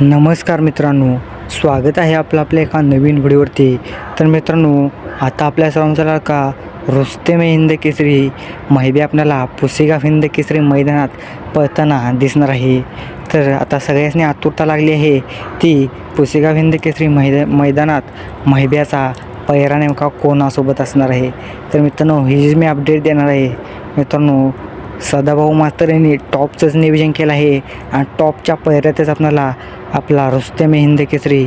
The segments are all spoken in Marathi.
नमस्कार मित्रांनो स्वागत आहे आपलं आपल्या एका नवीन व्हिडिओवरती. तर मित्रांनो आता आपल्या सर्वांचा का रुस्ते मे हिंद केसरी माहिती आपल्याला पुसेगाव हिंद केसरी मैदानात पळताना दिसणार आहे. तर आता सगळ्यांनी आतुरता लागली आहे ती पुसेगाव हिंद केसरी मैदा मैदानात महिब्याचा पहिरा नेमका कोणासोबत असणार आहे? तर मित्रांनो ही जी मी अपडेट देणार आहे मित्रांनो सदाभाऊ मास्तर यांनी टॉपचंच नियोजन केलं आहे. आणि टॉपच्या पैऱ्यातच आपणाला आपला रुस्तम हिंद केसरी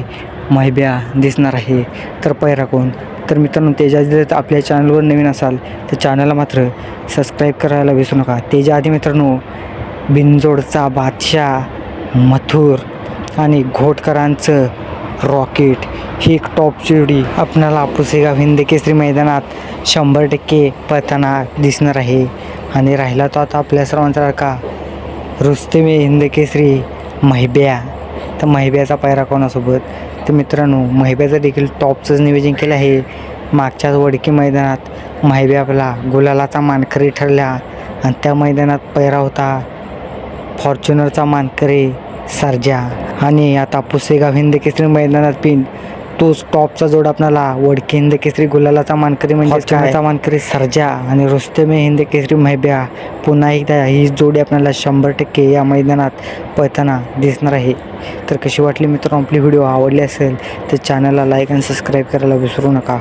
महिब्या दिसणार आहे. तर पैरा कोण? तर मित्रांनो तेजा जर आपल्या चॅनलवर नवीन असाल तर चॅनलला मात्र सबस्क्राईब करायला विसरू नका. त्याच्या आधी मित्रांनो बिनजोडचा बादशाह मथुर आणि घोटकरांचं रॉकेट. ही एक टॉप जोडी आपणाला आपुसेगाव हिंद केसरी मैदानात शंभर टक्के पळताना दिसणार आहे. आणि राहिला तो आता आपल्या सर्वांचा लाडका रुस्तेमे हिंद केसरी महिब्या. तर महिब्याचा पायरा कोणासोबत? तर मित्रांनो महिब्याचं देखील टॉपचंच नियोजन केलं आहे. मागच्याच वडकी मैदानात महिब्या आपला गुलालाचा मानकरी ठरला आणि त्या मैदानात पैरा होता फॉर्च्युनरचा मानकरी सर्जा. आणि आता पुसेगाव हिंद केसरी मैदानात पिन तोच टॉपचा जोड आपल्याला वडकी हिंद केसरी गुलालाचा मानकरी म्हणजे मानकरी. सर्जा आणि रुस्तमे हिंद केसरी महिब्या. पुन्हा एकदा ही जोडी आपल्याला शंभर टक्के या मैदानात पळताना दिसणार आहे. तर कशी वाटली मित्रांनो आपली व्हिडिओ? आवडली असेल तर चॅनलला लाईक आणि सबस्क्राईब करायला विसरू नका.